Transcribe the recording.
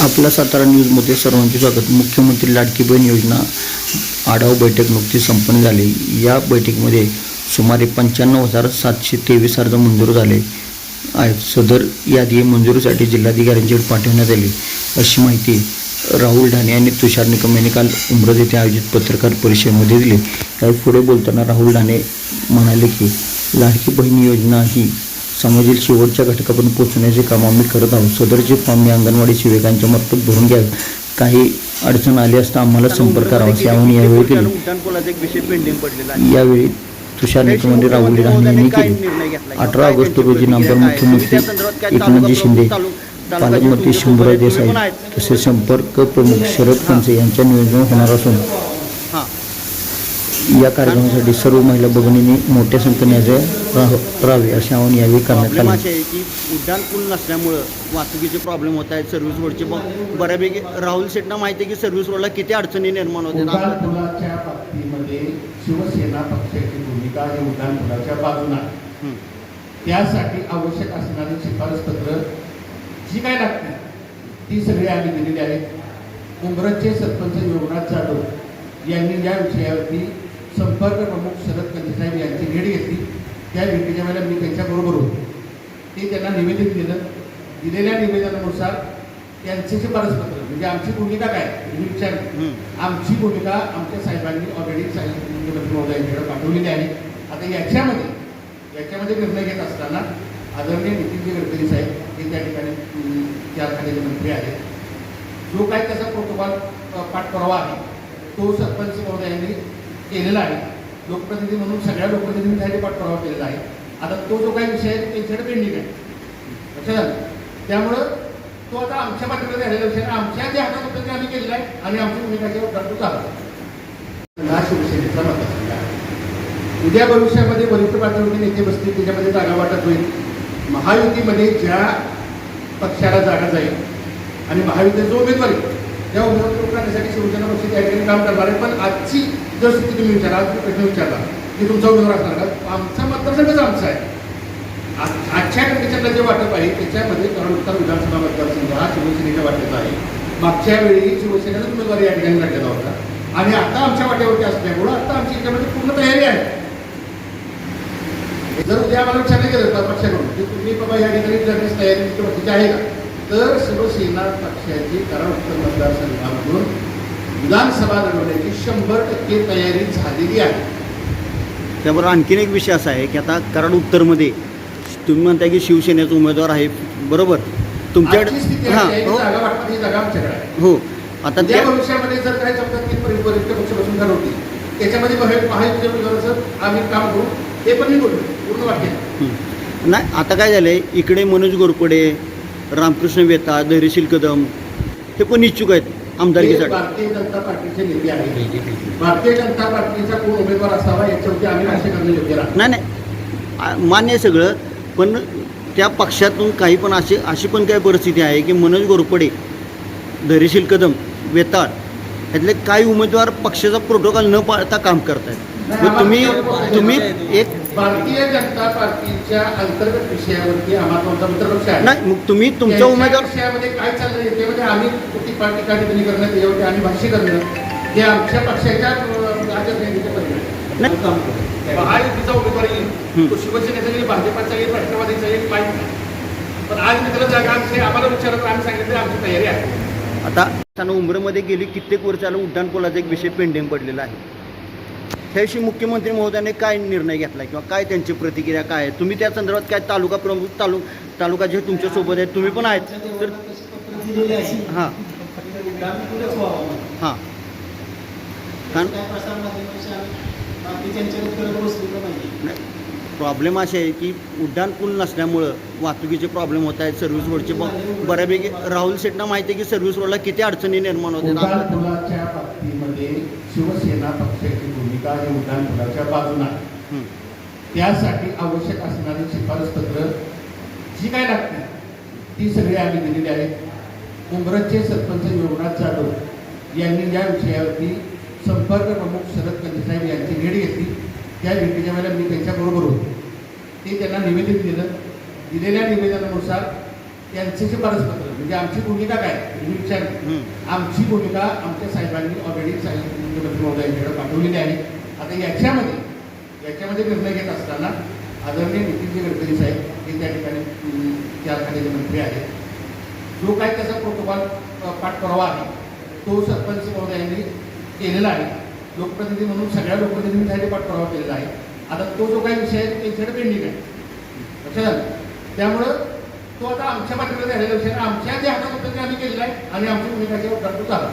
आपल्या सातारा न्यूजमध्ये सर्वांचे स्वागत. मुख्यमंत्री लाडकी बहीण योजना आढावा बैठक नुकतीच संपन्न झाली. या बैठकीमध्ये सुमारे पंच्याण्णव हजार सातशे तेवीस अर्ज मंजूर झाले. आहेत सदर यादी मंजुरीसाठी जिल्हाधिकाऱ्यांच्याकडे पाठवण्यात आली. अशी माहिती राहुल ढाणे आणि तुषार निकम यांनी काल उमरद येथे आयोजित पत्रकार परिषदेमध्ये दिली. त्यावेळी पुढे बोलताना राहुल ढाणे म्हणाले की लाडकी बहीण योजना ही समाजातील शेवटच्या घटकापर्यंत पोहोचण्याचे काम आम्ही करत आहोत. सदरचे फॉर्म मी अंगणवाडी सेविकांच्या मार्फत भरून घ्यावे काही अडचण आली असता आम्हाला संपर्क करावा. असे आवाहन यावेळी केले. यावेळी तुषार निकम राहुल यांनी केले. अठरा ऑगस्ट रोजी नामदार मुख्यमंत्री एकनाथजी शिंदे पालकमंत्री शंभूराज देसाई तसेच संपर्क प्रमुख शरद खनसे यांच्या नियोजन होणार असून या कार्यक्रमासाठी सर्व महिला भगिनींनी मोठ्या संख्येने राह- राहावे असे आवाहन यावेळी करण्यात आले. असे आहे की उड्डाण पूल नसल्यामुळं वाहतुकीचे प्रॉब्लेम होत आहेत सर्व्हिस रोडचे बऱ्यापैकी राहुल शेटना माहिती आहे की सर्व्हिस रोडला किती अडचणी निर्माण बाबतीमध्ये शिवसेना पक्षाची भूमिका ही उड्डाण पुलाच्या बाजूला आहे. त्यासाठी आवश्यक असणारी शिफारस पत्र जी काय लागते ती सगळी आम्ही दिलेली आहेत. उमरजचे सरपंच योगनाथ जाधव यांनी या विषयावरती संपर्क प्रमुख शरद साहेब यांची भेट घेतली त्या भेटीच्या वेळेला मी त्यांच्याबरोबर होतो. ते त्यांना निवेदन दिलं दिलेल्या निवेदनानुसार त्यांचे शिफारस पत्र म्हणजे आमची भूमिका काय हं. आमची भूमिका आमच्या साहेबांनी ऑलरेडी साहेब मुख्यमंत्री महोदयांकडे पाठवलेली आहे. आता याच्यामध्ये याच्यामध्ये निर्णय घेत असताना आदरणीय नितीनजी गडकरी साहेब हे त्या ठिकाणी त्या खात्याचे मंत्री आहेत. जो काही त्याचा प्रोटोकॉल पाठपुरावा आहे तो सरपंच महोदयांनी केलेला आहे. लोकप्रतिनिधी म्हणून सगळ्या लोकप्रतिनिधींसाठी त्यासाठी पाठपुरावा केलेला आहे. आता तो जो काही विषय आहे त्यांच्याकडे पेंडिंग आहे. लक्षात आलं? त्यामुळं तो आता आमच्या पाठीमध्ये झालेला विषय आमच्या जे हातात होतं ते आम्ही केलेलं आहे आणि आमची भूमिकाच्यावर करतो चालू हा शिवसेनेचा मतदारसंघ आहे. उद्या भविष्यामध्ये वरिष्ठ पातळीवरती नेते बसतील त्याच्यामध्ये जागा वाटत होईल. महायुतीमध्ये ज्या पक्षाला जागा जाईल आणि महायुतीचा उमेदवार आहे त्या करण्यासाठी शिवसेना पक्ष त्या ठिकाणी काम करणार आहे. पण आजची जर स्थिती तुम्ही विचारा आज प्रश्न विचारला की तुमचा उमेदवार असणार का? आमचा मतदारसंघच आमचा आहे. आजच्या कंडिशनला जे वाटप आहे त्याच्यामध्ये कारण उत्तर विधानसभा मतदारसंघ हा शिवसेनेच्या वाट्याचा आहे. मागच्या वेळी शिवसेनेचाच उमेदवार या ठिकाणी लढलेला होता. आणि आता आमच्या वाट्यावरती असल्यामुळं आता आमची याच्यामध्ये पूर्ण तयारी आहे. जर उद्या आम्हाला विचारलं गेलं तर पक्षाकडून की तुम्ही बाबा या ठिकाणी लढण्याची तयारी तुमची आहे का? तर शिवसेना पक्षाची कारण उत्तर मतदारसंघामधून विधानसभा लढवण्याची शंभर टक्के तयारी झालेली आहे. त्याबरोबर आणखीन एक विषय असा आहे की आता कराड उत्तरमध्ये तुम्ही म्हणताय की शिवसेनेचा उमेदवार आहे बरोबर. आजची तुमच्याकडे हां आहे हो. जागा ही जागा आमच्याकडे आहे. हो. आता त्या भविष्यामध्ये जर काही वरिष्ठ पक्ष बसून ठरवतील त्याच्यामध्ये महा- महायुतीच्या उमेदवाराचं आम्ही काम करू. पण मी बोलू. पूर्ण वाक्य. हं. नाही आता काय झालंय? इकडे मनोज गोरपडे रामकृष्ण वेता धैर्यशील कदम हे पण इच्छुक आहेत आमदारकीसाठी? भारतीय जनता पार्टीचे नेते आहेत. भारतीय जनता पार्टीचा कोण उमेदवार असावा याच्यावरती आम्ही भाष्य करणं योग्य नाही नाही. मान्य आहे सगळं पण त्या पक्षातून काही पण अशी अशी पण काही परिस्थिती आहे की मनोज गोरपडे धैर्यशील कदम वेताळ यातले काही उमेदवार पक्षाचा प्रोटोकॉल न पाळता काम करतायत. मग तुम्ही तुम्ही एक भारतीय जनता पार्टीच्या अंतर्गत विषयावरती आम्हाला आमचा मित्रपक्ष आहे. नाही मग तुम्ही तुमच्या उमेदवार विषयामध्ये काय चाललंय? त्याच्यामध्ये आम्ही कुठली पार्टी करणं त्याच्यावरती आम्ही भाष्य करणं हे आमच्या पक्षाच्या आचारसंहितेचे परिणाम. महायुतीचा उमेदवार हं. येईल. तो शिवसेनेचा येईल भाजपाचा येईल राष्ट्रवादीचा येईल माहीत नाही. पण आज मित्र जागा आमची आम्हाला विचारत आम्ही सांगितलं आमची तयारी आहे. आता उमरमध्ये गेली कित्येक वर्षाला उड्डाण पुलाचा एक विषय पेंडिंग पडलेला आहे. ह्याशी मुख्यमंत्री महोदयाने काय निर्णय घेतला किंवा काय त्यांची प्रतिक्रिया काय आहे? तुम्ही त्या संदर्भात काय तालुका प्रमुख तालु तालुका जे तुमच्यासोबत आहेत तुम्ही पण आहेत. तर हां. हां. कारण प्रॉब्लेम असे आहे की उड्डाण पूल नसल्यामुळं वाहतुकीचे प्रॉब्लेम होत आहेत. सर्व्हिस रोडचे बऱ्यापैकी राहुल शेटना माहिती आहे की सर्व्हिस रोडला किती अडचणी निर्माण होतात शिवसेना पक्षाची भूमिका ही उड्डाण पुलाच्या बाजूला? आहे. त्यासाठी आवश्यक असणारी शिफारस पत्र जी काय लागते ती सगळी आम्ही दिलेली आहेत. उमरजचे सरपंच योगनाथ जाधव यांनी या विषयावरती संपर्क प्रमुख शरद कंदी साहेब यांची भेट घेतली. त्या भेटीच्या वेळेला मी त्यांच्याबरोबर होतो. ते त्यांना निवेदन दिलं. दिलेल्या निवेदनानुसार त्यांचे जे परस्पर म्हणजे आमची भूमिका काय? विचार. आमची भूमिका आमच्या साहेबांनी ऑलरेडी साहेब मुख्यमंत्री महोदयांकडे पाठवलेली आहे. आता याच्यामध्ये याच्यामध्ये निर्णय घेत असताना आदरणीय नितीनजी गडकरी साहेब हे त्या ठिकाणी त्या खात्याचे मंत्री आहेत. जो काय त्याचा प्रोटोकॉल पाठपुरावा आहे तो सरपंच महोदयांनी केलेला आहे. लोकप्रतिनिधी म्हणून सगळ्या लोकप्रतिनिधींसाठी पाठपुरावा केलेला आहे. आता तो जो काही विषय आहे त्यांच्याकडे पेंडिंग आहे. लक्षात आलं? त्यामुळं तो आता आमच्या पाठीमध्ये झालेला विषय आमच्या जे हातात होतं ते आम्ही केलेला आहे आणि आमची भूमिका जेव्हा करतो चालू